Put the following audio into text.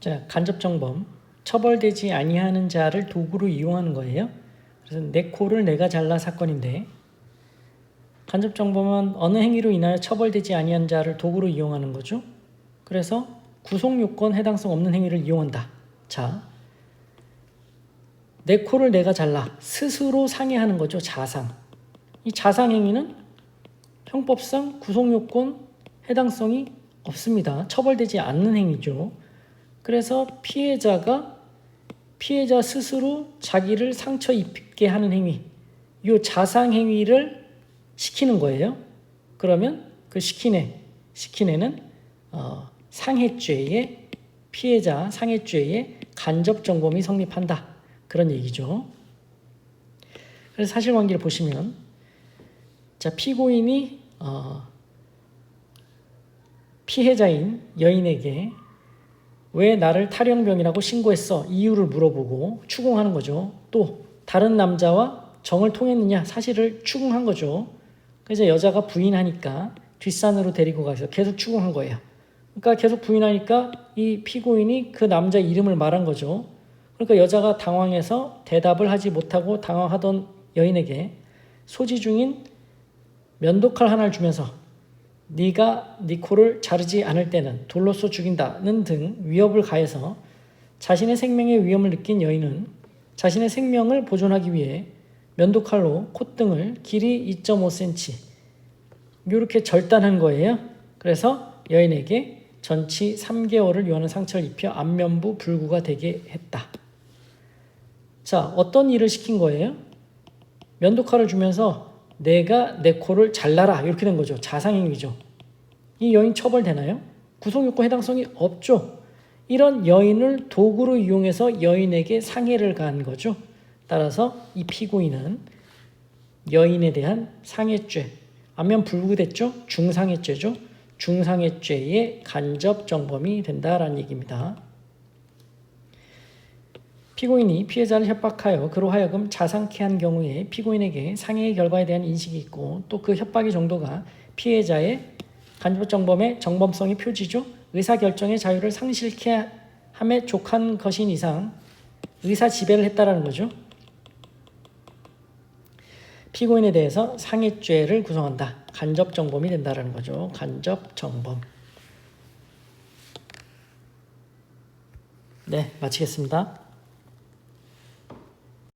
자, 간접 정범. 처벌되지 아니하는 자를 도구로 이용하는 거예요. 그래서 내 코를 내가 잘라 사건인데 간접 정범은 어느 행위로 인하여 처벌되지 아니한 자를 도구로 이용하는 거죠. 그래서 구속 요건 해당성 없는 행위를 이용한다. 자, 내 코를 내가 잘라 스스로 상해하는 거죠. 자상. 이 자상 행위는 형법상 구속 요건 해당성이 없습니다. 처벌되지 않는 행위죠. 그래서 피해자가 피해자 스스로 자기를 상처 입게 하는 행위, 이 자상 행위를 시키는 거예요. 그러면 그 시키네, 시키네는 어, 상해죄의 피해자 상해죄의 간접 정범이 성립한다 그런 얘기죠. 그래서 사실관계를 보시면 자 피고인이 어, 피해자인 여인에게 왜 나를 탈영병이라고 신고했어? 이유를 물어보고 추궁하는 거죠. 또 다른 남자와 정을 통했느냐 사실을 추궁한 거죠. 그래서 여자가 부인하니까 뒷산으로 데리고 가서 계속 추궁한 거예요. 그러니까 계속 부인하니까 이 피고인이 그 남자 이름을 말한 거죠. 그러니까 여자가 당황해서 대답을 하지 못하고 당황하던 여인에게 소지 중인 면도칼 하나를 주면서 네가 네 코를 자르지 않을 때는 돌로써 죽인다는 등 위협을 가해서 자신의 생명의 위험을 느낀 여인은 자신의 생명을 보존하기 위해 면도칼로 콧등을 길이 2.5cm 이렇게 절단한 거예요. 그래서 여인에게 전치 3개월을 요하는 상처를 입혀 안면부 불구가 되게 했다. 자, 어떤 일을 시킨 거예요? 면도칼을 주면서 내가 내 코를 잘라라 이렇게 된 거죠. 자상행위죠. 이 여인 처벌되나요? 구속요건 해당성이 없죠. 이런 여인을 도구로 이용해서 여인에게 상해를 가한 거죠. 따라서 이 피고인은 여인에 대한 상해죄, 안면 불구됐죠? 중상해죄죠. 중상해죄의 간접 정범이 된다라는 얘기입니다. 피고인이 피해자를 협박하여 그로 하여금 자상케 한 경우에 피고인에게 상해의 결과에 대한 인식이 있고 또 그 협박의 정도가 피해자의 간접 정범의 정범성의 표지죠. 의사 결정의 자유를 상실케 함에 족한 것인 이상 의사 지배를 했다라는 거죠. 피고인에 대해서 상해죄를 구성한다. 간접 정범이 된다라는 거죠. 간접 정범. 네, 마치겠습니다.